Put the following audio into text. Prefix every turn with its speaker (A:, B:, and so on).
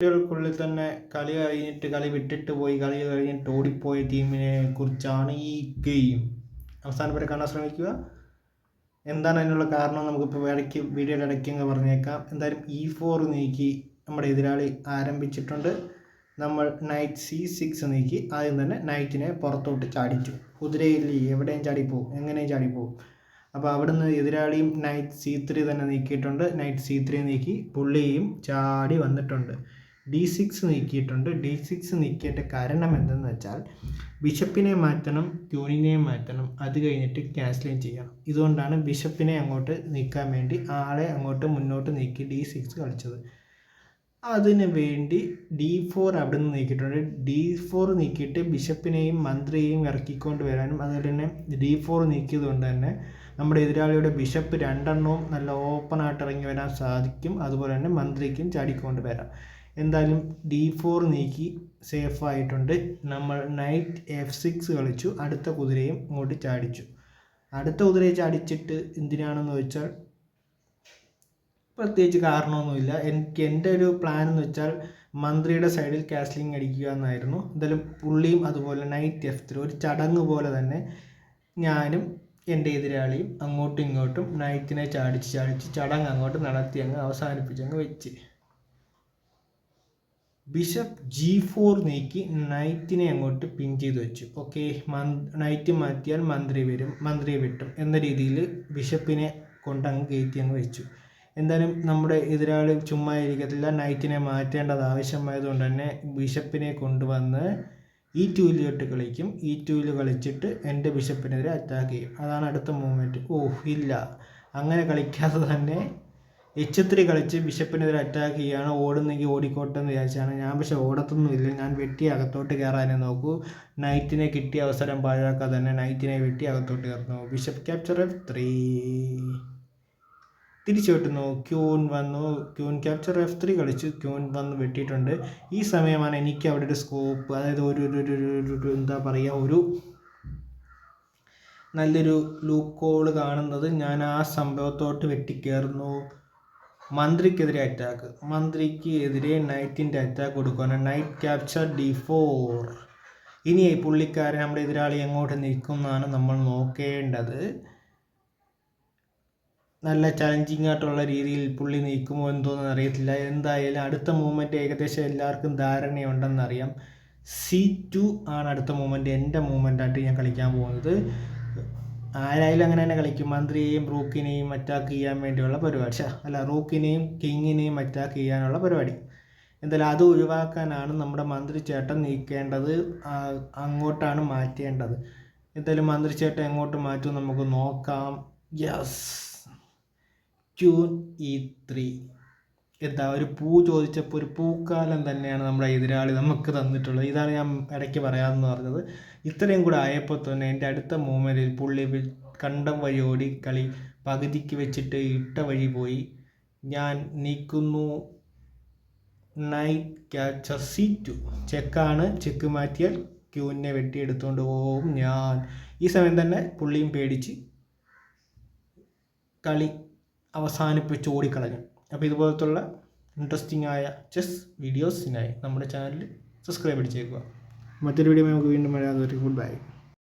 A: മിനിറ്റുകൾക്കുള്ളിൽ തന്നെ കളി കഴിഞ്ഞിട്ട് കളി വിട്ടിട്ട് പോയി കളി കഴിഞ്ഞിട്ട് ഓടിപ്പോയ ടീമിനെ കുറിച്ചാണ് ഈ ഗെയിം. അവസാനം വരെ കാണാൻ ശ്രമിക്കുക. എന്താണ് അതിനുള്ള കാരണം നമുക്കിപ്പോൾ ഇടയ്ക്ക് വീഡിയോയുടെ അങ്ങ് പറഞ്ഞേക്കാം. എന്തായാലും ഇ ഫോർ നീക്കി നമ്മുടെ എതിരാളി ആരംഭിച്ചിട്ടുണ്ട്. നമ്മൾ നൈറ്റ് സി സിക്സ് നീക്കി. ആദ്യം തന്നെ നൈറ്റിനെ പുറത്തോട്ട് ചാടിച്ചു. കുതിരയിൽ എവിടെയും ചാടിപ്പോവും എങ്ങനെയും ചാടിപ്പോവും. അപ്പോൾ അവിടുന്ന് എതിരാളിയും നൈറ്റ് സി ത്രീ തന്നെ നീക്കിയിട്ടുണ്ട്. നൈറ്റ് സി ത്രീ നീക്കി പുള്ളിയും ചാടി വന്നിട്ടുണ്ട്. ഡി സിക്സ് നീക്കിയിട്ടുണ്ട്. ഡി സിക്സ് നീക്കിയിട്ട് കാരണം എന്തെന്ന് വെച്ചാൽ ബിഷപ്പിനെ മാറ്റണം ക്യൂനിനെ മാറ്റണം അത് കഴിഞ്ഞിട്ട് ക്യാൻസലിങ് ചെയ്യണം. ഇതുകൊണ്ടാണ് ബിഷപ്പിനെ അങ്ങോട്ട് നീക്കാൻ വേണ്ടി ആളെ അങ്ങോട്ട് മുന്നോട്ട് നീക്കി ഡി സിക്സ് കളിച്ചത്. അതിന് വേണ്ടി ഡി ഫോർ അവിടെ നിന്ന് നീക്കിയിട്ടുണ്ട്. ഡി ഫോർ നീക്കിയിട്ട് ബിഷപ്പിനെയും മന്ത്രിയെയും ഇറക്കിക്കൊണ്ട് വരാനും അതുപോലെ തന്നെ ഡി ഫോർ നീക്കിയത് കൊണ്ട് തന്നെ നമ്മുടെ എതിരാളിയുടെ ബിഷപ്പ് രണ്ടെണ്ണവും നല്ല ഓപ്പൺ ആയിട്ട് ഇറങ്ങി വരാൻ സാധിക്കും. അതുപോലെ തന്നെ മന്ത്രിക്കും ചാടിക്കൊണ്ട് വരാം. എന്തായാലും ഡി ഫോർ നീക്കി സേഫ് ആയിട്ടുണ്ട്. നമ്മൾ നൈറ്റ് എഫ് സിക്സ് കളിച്ചു. അടുത്ത കുതിരയും ഇങ്ങോട്ട് ചാടിച്ചു. അടുത്ത കുതിരയെ ചാടിച്ചിട്ട് എന്തിനാണെന്ന് വെച്ചാൽ പ്രത്യേകിച്ച് കാരണമൊന്നുമില്ല. എനിക്ക് എന്റെ ഒരു പ്ലാൻ എന്ന് വെച്ചാൽ മന്ത്രിയുടെ സൈഡിൽ കാസ്ലിംഗ് അടിക്കുക എന്നായിരുന്നു. എന്തായാലും പുള്ളിയും അതുപോലെ നൈറ്റ് എഫ് ത്രീ ഒരു ചടങ്ങ് പോലെ തന്നെ ഞാനും എന്റെ എതിരാളിയും അങ്ങോട്ടും ഇങ്ങോട്ടും നൈറ്റിനെ ചാടിച്ച് ചാടിച്ച് ചടങ്ങ് അങ്ങോട്ട് നടത്തി അങ്ങ് അവസാനിപ്പിച്ച് അങ്ങ് വെച്ച്. ബിഷപ്പ് ജി ഫോർ നീക്കി നൈറ്റിനെ അങ്ങോട്ട് പിൻ ചെയ്ത് വെച്ചു. ഓക്കെ നൈറ്റ് മാറ്റിയാൽ മന്ത്രി വരും മന്ത്രി വെട്ടും എന്ന രീതിയിൽ ബിഷപ്പിനെ കൊണ്ടങ്ങ് കയറ്റി അങ്ങ് വെച്ചു. എന്തായാലും നമ്മുടെ എതിരാളി ചുമ്മാ ഇരിക്കത്തില്ല. നൈറ്റിനെ മാറ്റേണ്ടത് ആവശ്യമായതുകൊണ്ട് തന്നെ ബിഷപ്പിനെ കൊണ്ടുവന്ന് ഈ ടൂലിലോട്ട് കളിക്കും. ഈ ടൂൽ കളിച്ചിട്ട് എന്റെ ബിഷപ്പിനെതിരെ അറ്റാക്ക് ചെയ്യും. അതാണ് അടുത്ത മൂവ്മെന്റ് ഓഹ് ഇല്ല. അങ്ങനെ കളിക്കാതെ തന്നെ എച്ച് ത്രീ കളിച്ച് ബിഷപ്പിനെതിരെ അറ്റാക്ക് ചെയ്യുകയാണ്. ഓടുന്നെങ്കിൽ ഓടിക്കോട്ടെ എന്ന് വിചാരിച്ചാണ്. ഞാൻ പക്ഷേ ഓടത്തൊന്നുമില്ല. ഞാൻ വെട്ടി അകത്തോട്ട് കയറാനേ നോക്കൂ. നൈറ്റിനെ കിട്ടിയ അവസരം പാഴാക്കാതെ തന്നെ നൈറ്റിനെ വെട്ടി അകത്തോട്ട് കയറുന്നു. ബിഷപ്പ് ക്യാപ്ചർ എഫ് ത്രീ തിരിച്ചു ക്യൂൻ വന്നു. ക്യൂൻ ക്യാപ്ചർ എഫ് ത്രീ കളിച്ച്. ക്യൂൻ വന്ന് വെട്ടിയിട്ടുണ്ട്. ഈ സമയമാണ് എനിക്ക് അവിടെ ഒരു സ്കോപ്പ് അതായത് ഒരു ഒരു എന്താ പറയുക ഒരു നല്ലൊരു ലൂക്കോൾ കാണുന്നത്. ഞാൻ ആ സംഭവത്തോട്ട് വെട്ടിക്കയറുന്നു മന്ത്രിക്കെതിരെ അറ്റാക്ക് മന്ത്രിക്ക് എതിരെ നൈറ്റിന്റെ അറ്റാക്ക് കൊടുക്കുകയാണ് നൈറ്റ് ക്യാപ്ചർ ഡി ഫോർ ഇനി പുള്ളിക്കാരൻ നമ്മുടെ എതിരാളി എങ്ങോട്ട് നിൽക്കുന്നതാണ് നമ്മൾ നോക്കേണ്ടത്. നല്ല ചലഞ്ചിങ് ആയിട്ടുള്ള രീതിയിൽ പുള്ളി നീക്കുമോ എന്തോന്നും അറിയത്തില്ല. എന്തായാലും അടുത്ത മൂവ്മെന്റ് ഏകദേശം എല്ലാവർക്കും ധാരണയുണ്ടെന്നറിയാം. സി ടു ആണ് അടുത്ത മൂവ്മെന്റ് എന്റെ മൂവ്മെന്റായിട്ട് ഞാൻ കളിക്കാൻ പോകുന്നത്. ആരായാലും അങ്ങനെ തന്നെ കളിക്കും. മന്ത്രിയെയും റൂക്കിനെയും അറ്റാക്ക് ചെയ്യാൻ വേണ്ടിയുള്ള പരിപാടി. അല്ല റൂക്കിനെയും കിങ്ങിനെയും അറ്റാക്ക് ചെയ്യാനുള്ള പരിപാടി. എന്തായാലും അത് ഒഴിവാക്കാനാണ് നമ്മുടെ മന്ത്രി ചേട്ടൻ നീക്കേണ്ടത്. അങ്ങോട്ടാണ് മാറ്റേണ്ടത്. എന്തായാലും മന്ത്രി ചേട്ടൻ എങ്ങോട്ട് മാറ്റും നമുക്ക് നോക്കാം. യെസ് ക്യൂൻ ഇ ത്രീ എന്താ ഒരു പൂ ചോദിച്ചപ്പോൾ ഒരു പൂക്കാലം തന്നെയാണ് നമ്മുടെ എതിരാളി നമുക്ക് തന്നിട്ടുള്ളത്. ഇതാണ് ഞാൻ ഇടയ്ക്ക് പറയാമെന്ന് പറഞ്ഞത്. ഇത്രയും കൂടെ ആയപ്പോൾ തന്നെ എന്റെ അടുത്ത മൂമെന്റിൽ പുള്ളി കണ്ടം വഴി ഓടി കളി പകുതിക്ക് വെച്ചിട്ട് ഇട്ട വഴി പോയി. ഞാൻ നീക്കുന്നു. നൈറ്റ് ക്യാച്ചർ സി ടു ചെക്കാണ് ചെക്ക് മാറ്റിയാൽ ക്യൂവിനെ വെട്ടിയെടുത്തുകൊണ്ട് പോവും ഞാൻ. ഈ സമയം തന്നെ പുള്ളിയും പേടിച്ച് കളി അവസാനിപ്പിച്ച് ഓടിക്കളഞ്ഞു. അപ്പോൾ ഇതുപോലത്തുള്ള ഇൻട്രസ്റ്റിംഗ് ആയ ചെസ് വീഡിയോസിനായി നമ്മുടെ ചാനൽ സബ്സ്ക്രൈബ് അടിച്ചേക്കുക. മറ്റൊരു വീഡിയോ നമുക്ക് വീണ്ടും വരാതെ ഗുഡ് ബൈ